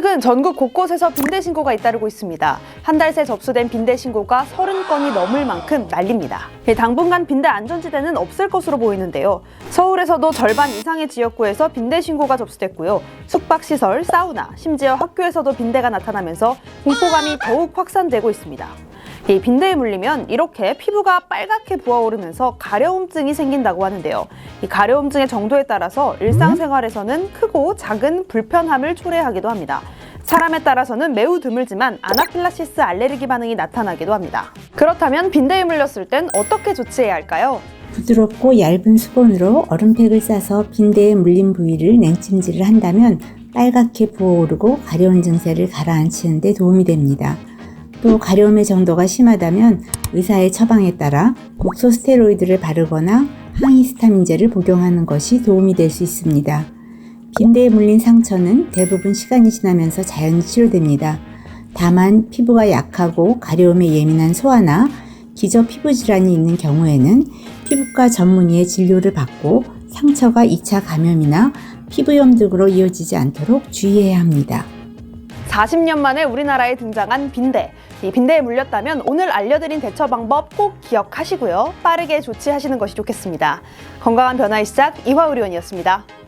최근 전국 곳곳에서 빈대 신고가 잇따르고 있습니다. 한 달 새 접수된 빈대 신고가 30건이 넘을 만큼 난립니다. 예, 당분간 빈대 안전지대는 없을 것으로 보이는데요. 서울에서도 절반 이상의 지역구에서 빈대 신고가 접수됐고요. 숙박시설, 사우나, 심지어 학교에서도 빈대가 나타나면서 공포감이 더욱 확산되고 있습니다. 이 빈대에 물리면 이렇게 피부가 빨갛게 부어오르면서 가려움증이 생긴다고 하는데요. 이 가려움증의 정도에 따라서 일상생활에서는 크고 작은 불편함을 초래하기도 합니다. 사람에 따라서는 매우 드물지만 아나필라시스 알레르기 반응이 나타나기도 합니다. 그렇다면 빈대에 물렸을 땐 어떻게 조치해야 할까요? 부드럽고 얇은 수건으로 얼음팩을 싸서 빈대에 물린 부위를 냉찜질을 한다면 빨갛게 부어오르고 가려운 증세를 가라앉히는 데 도움이 됩니다. 또 가려움의 정도가 심하다면 의사의 처방에 따라 국소 스테로이드를 바르거나 항히스타민제를 복용하는 것이 도움이 될 수 있습니다. 빈대에 물린 상처는 대부분 시간이 지나면서 자연히 치료됩니다. 다만 피부가 약하고 가려움에 예민한 소아나 기저 피부 질환이 있는 경우에는 피부과 전문의의 진료를 받고 상처가 2차 감염이나 피부염 등으로 이어지지 않도록 주의해야 합니다. 40년 만에 우리나라에 등장한 빈대. 이 빈대에 물렸다면 오늘 알려드린 대처 방법 꼭 기억하시고요. 빠르게 조치하시는 것이 좋겠습니다. 건강한 변화의 시작 이화의료원이었습니다.